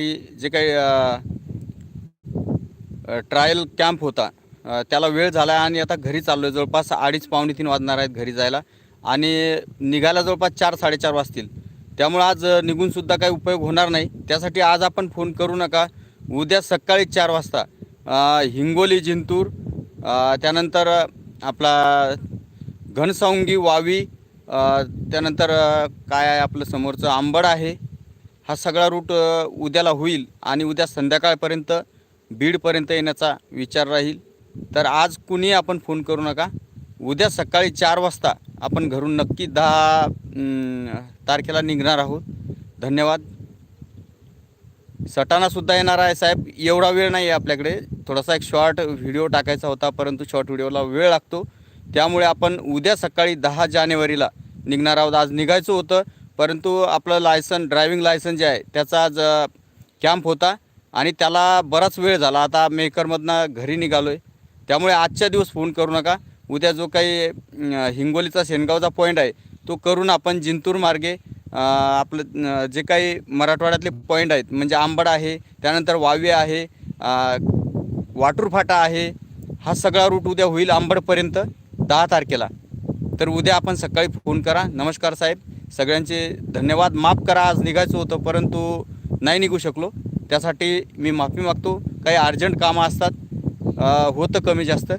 करण्यासाठी जे काही ट्रायल कॅम्प होता त्याला वेळ झाला आहे आणि आता घरी चाललो आहे जवळपास अडीच पावणे तीन वाजणार आहेत घरी जायला आणि निघायला जवळपास चार साडेचार वाजतील. त्यामुळे आज निघूनसुद्धा काही उपयोग होणार नाही. त्यासाठी आज आपण फोन करू नका. उद्या सकाळी चार वाजता हिंगोली जिंतूर त्यानंतर आपला घनसावंगी वावी त्यानंतर काय आहे आपलं समोरचं? आंबड आहे. हा सगळा रूट उद्याला होईल आणि उद्या संध्याकाळपर्यंत बीडपर्यंत येण्याचा विचार राहील. तर आज कुणी आपण फोन करू नका. उद्या सकाळी चार वाजता आपण घरून नक्की दहा तारखेला निघणार आहोत. धन्यवाद. सटाणासुद्धा येणार आहे साहेब. एवढा वेळ नाही आहे आपल्याकडे. थोडासा एक शॉर्ट व्हिडिओ टाकायचा होता परंतु शॉर्ट व्हिडिओला वेळ लागतो. त्यामुळे आपण उद्या सकाळी दहा जानेवारीला निघणार आहोत. आज निघायचं होतं. परंतु आपलं लायसन ड्रायव्हिंग लायसन जे आहे त्याचा आज कॅम्प होता आणि त्याला बराच वेळ झाला. आता मेकरमधनं घरी निघालो आहे त्यामुळे आजच्या दिवस फोन करू नका. उद्या जो काही हिंगोलीचा शेनगावचा पॉईंट आहे तो करून आपण जिंतूर मार्गे आपलं जे काही मराठवाड्यातले पॉईंट आहेत म्हणजे आंबड आहे त्यानंतर वावी आहे वाटूरफाटा आहे हा सगळा रूट उद्या होईल आंबडपर्यंत दहा तारखेला. तर उद्या आपण सकाळी फोन करा. नमस्कार साहेब. सगळ्यांचे धन्यवाद. माफ करा आज निघायचं होतं परंतु नाही निघू शकलो. त्यासाठी मी माफी मागतो. काही अर्जंट कामं असतात होतं कमी जास्त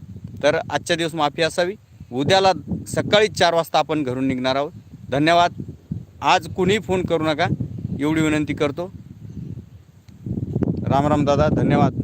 तर आजच्या दिवस माफी असावी. उद्याला सकाळी चार वाजता आपण घरून निघणार आहोत. धन्यवाद. आज कुणीही फोन करू नका. एवढी विनंती करतो. राम राम दादा धन्यवाद.